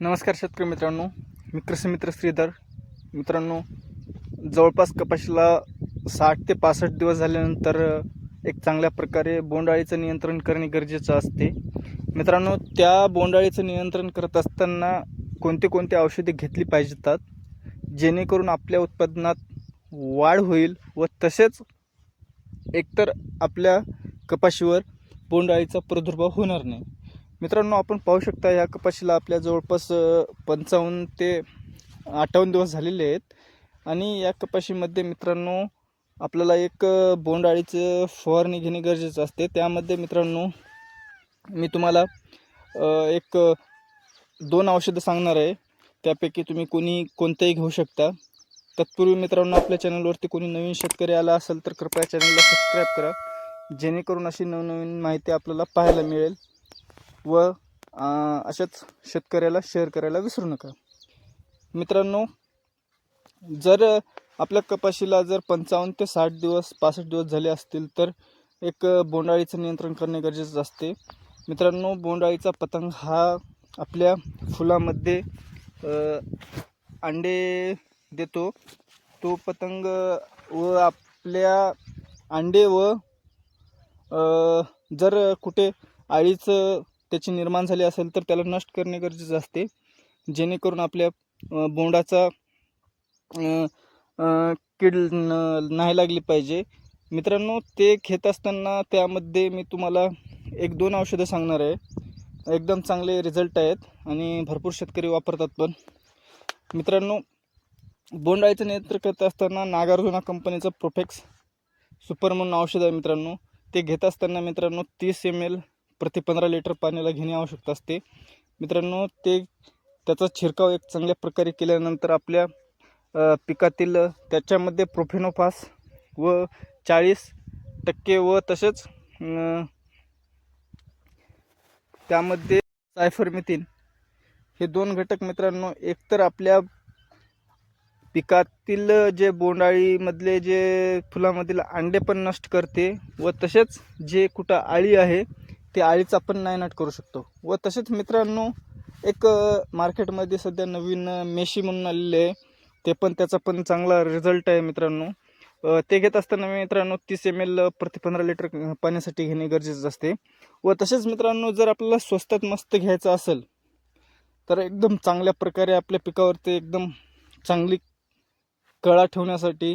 नमस्कार शेतकरी मित्रांनो मी कृषीमित्र श्रीधर. मित्रांनो जवळपास कपाशीला साठ ते पासष्ट दिवस झाल्यानंतर एक चांगल्या प्रकारे बोंडअळीचं नियंत्रण करणे गरजेचं असते. मित्रांनो त्या बोंडाळीचं नियंत्रण करत असताना कोणते कोणते औषधे घेतली पाहिजेतात जेणेकरून आपल्या उत्पादनात वाढ होईल व तसेच एकतर आपल्या कपाशीवर बोंडअळीचा प्रादुर्भाव होणार नाही. मित्रांनो आपण पाहू शकता या कपाशीला आपल्या जवळपास पंचावन्न ते अठ्ठावन्न दिवस झालेले आहेत. आणि या कपाशीमध्ये मित्रांनो आपल्याला एक बोंडाळीचं बोंडअळीचं फवारणी घेणे गरजेचं असते. त्यामध्ये मित्रांनो मी तुम्हाला एक दोन औषधं सांगणार आहे. त्यापैकी तुम्ही कोणी कोणतंही घेऊ शकता. तत्पूर्वी मित्रांनो आपल्या चॅनलवरती कोणी नवीन शेतकरी आला असेल तर कृपया चॅनलला सबस्क्राईब करा. जेणेकरून अशी नवनवीन माहिती आपल्याला पाहायला मिळेल. व अशाच शेतकऱ्याला शेअर करायला विसरू नका. मित्रांनो जर आपल्या कपाशीला जर पंचावन्न ते साठ दिवस पासष्ट दिवस झाले असतील तर एक बोंडाळीचं नियंत्रण करणे गरजेचं असते. मित्रांनो बोंडाळीचा पतंग हा आपल्या फुलामध्ये अंडे देतो. तो पतंग व आपल्या अंडे व जर कुठे आळीचं त्याची निर्माण झाली असेल तर त्याला नष्ट करणे गरजेचं असते. जेणेकरून आपल्या बोंडाचा किड कीड न नाही लागली पाहिजे. मित्रांनो ते घेत असताना त्यामध्ये मी तुम्हाला एक दोन औषधं सांगणार आहे. एकदम चांगले रिझल्ट आहेत आणि भरपूर शेतकरी वापरतात पण. मित्रांनो बोंडाळीचं नियंत्रण करत असताना नागार्जुना कंपनीचं प्रोफेक्स सुपर म्हणून औषध आहे मित्रांनो. ते घेत असताना मित्रांनो तीस एम एल प्रति पंधरा लिटर पाण्याला घेणे आवश्यकता असते. मित्रांनो ते त्याचा छिरकाव एक चांगल्या प्रकारे केल्यानंतर आपल्या पिकातील त्याच्यामध्ये प्रोफेनोफास व चाळीस टक्के व तसेच त्यामध्ये सायफरमिथिन हे दोन घटक मित्रांनो एकतर आपल्या पिकातील जे बोंडाळीमधले जे फुलामधील अंडे पण नष्ट करते व तसेच जे कुठं आळी आहे ते आळीचा पण नायनाट करू शकतो. व तसेच मित्रांनो एक मार्केटमध्ये सध्या नवीन मेशी म्हणून आलेले आहे. ते पण त्याचा पण चांगला रिझल्ट आहे मित्रांनो. ते घेत असताना मित्रांनो तीस एम एल प्रति पंधरा लिटर पाण्यासाठी घेणे गरजेचं असते. व तसेच मित्रांनो जर आपल्याला स्वस्तात मस्त घ्यायचं असेल तर एकदम चांगल्या प्रकारे आपल्या पिकावरती एकदम चांगली कळा ठेवण्यासाठी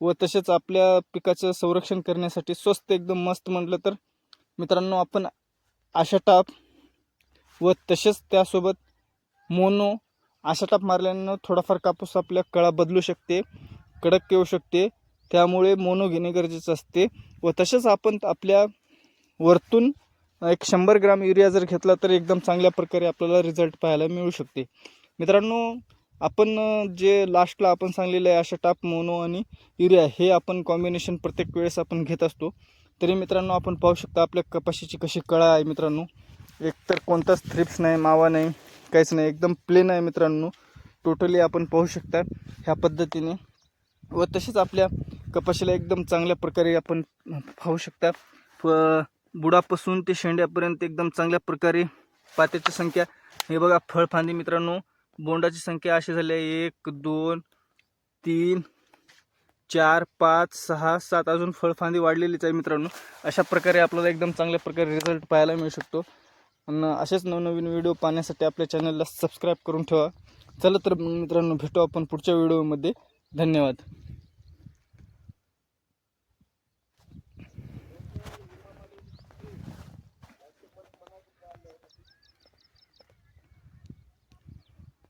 व तसेच आपल्या पिकाचं संरक्षण करण्यासाठी स्वस्त एकदम मस्त म्हटलं तर मित्रांनो आपण आशाटाप व तसेच त्यासोबत मोनो आशाटाप मारल्यानं थोडाफार कापूस आपल्या कळा बदलू शकते कडक येऊ शकते. त्यामुळे मोनो घेणे गरजेचं असते व तसेच आपण आपल्या वरतून एक शंभर ग्राम युरिया जर घेतला तर एकदम चांगल्या प्रकारे आपल्याला रिझल्ट पाहायला मिळू शकते. मित्रांनो आपण जे लास्टला आपण सांगलेलं आहे अशा टाप मोनो आणि युरिया हे आपण कॉम्बिनेशन प्रत्येक वेळेस आपण घेत असतो. तरी मित्रांनो आपण पाहू शकता आपल्या कपाशीची कशी कळा आहे मित्रांनो. एकतर कोणताच थ्रिप्स नाही मावा नाही काहीच नाही एकदम प्लेन आहे मित्रांनो. टोटली आपण पाहू शकता ह्या पद्धतीने. व तसेच आपल्या कपाशीला एकदम चांगल्या प्रकारे आपण पाहू शकता. फ बुडापासून ते शेंड्यापर्यंत एकदम चांगल्या प्रकारे पात्याची संख्या. हे बघा फळफांदी मित्रांनो बोंडाची संख्या अशी झाली आहे. एक दोन तीन चार पाच सहा सात अजून फळफांदी वाढलेलीच आहे मित्रांनो. अशा प्रकारे आपल्याला एकदम चांगल्या प्रकारे रिझल्ट पाहायला मिळू शकतो. आणि असेच नवनवीन व्हिडिओ पाहण्यासाठी आपल्या चॅनलला सबस्क्राईब करून ठेवा. चला तर मित्रांनो भेटू आपण पुढच्या व्हिडिओमध्ये धन्यवाद.